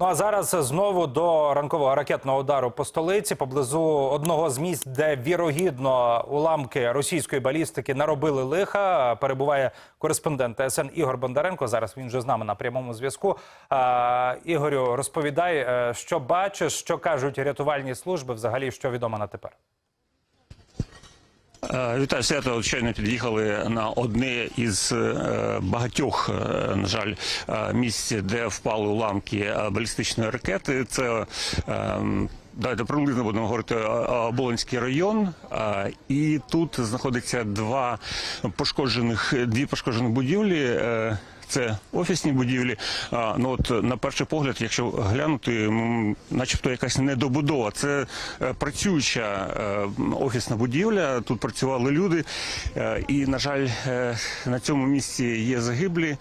Ну а зараз знову до ранкового ракетного удару по столиці поблизу одного з місць, де вірогідно уламки російської балістики наробили лиха. Перебуває кореспондент ТСН Ігор Бондаренко. Зараз він вже з нами на прямому зв'язку. Ігорю, розповідай, е, що бачиш, що кажуть рятувальні служби, взагалі що відомо на тепер. Е, Вітаю свято. От Щойно під'їхали на одне із е, багатьох, е, на жаль, місць, де впали уламки балістичної ракети. Це Давайте приблизно будемо говорити е, район, і тут знаходиться два пошкоджених дві пошкоджені будівлі. Це офісні будівлі. А, ну от на перший погляд, якщо глянути, начебто якась недобудова. Це е, працююча е, офісна будівля. Тут працювали люди, Е, і на жаль, на цьому місці є загиблі.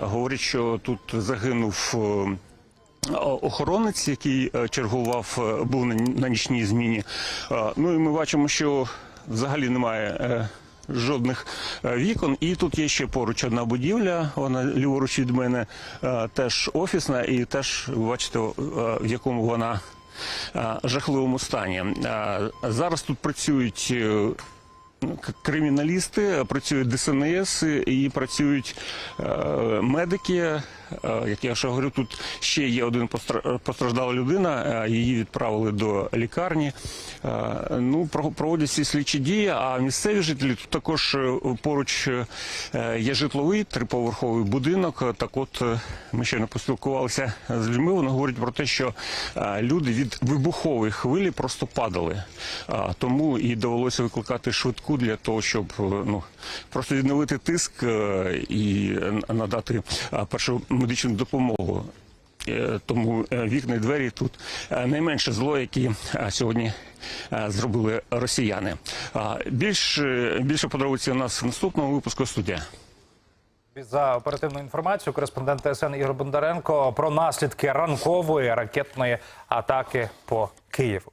Говорять, що тут загинув. Охоронець, який чергував, був на нічній зміні. Ну і ми бачимо, що взагалі немає жодних е, вікон. І тут є ще поруч одна будівля, вона ліворуч від мене, е, теж офісна, і теж бачите, е, в якому вона жахливому стані. Зараз тут працюють. е, Криміналісти працюють ДСНС і працюють медики. Е, як я вже говорю, тут ще є один постра- постраждала людина. е, її відправили до лікарні. Е, ну про- проводяться слідчі дії. А місцеві жителі тут також поруч є житловий триповерховий будинок. Так, от ми щойно поспілкувалися з людьми. Вони говорять про те, що люди від вибухової хвилі просто падали. Тому і довелося викликати швидку для того, щоб ну просто відновити тиск і надати першу медичну допомогу. Е, Тому е, вікна і двері тут е, найменше зло, які сьогодні зробили росіяни. Більш більше подробиці у нас в наступному випуску студія. За оперативну інформацію, кореспондент ТСН Ігор Бондаренко про наслідки ранкової ракетної атаки по Києву.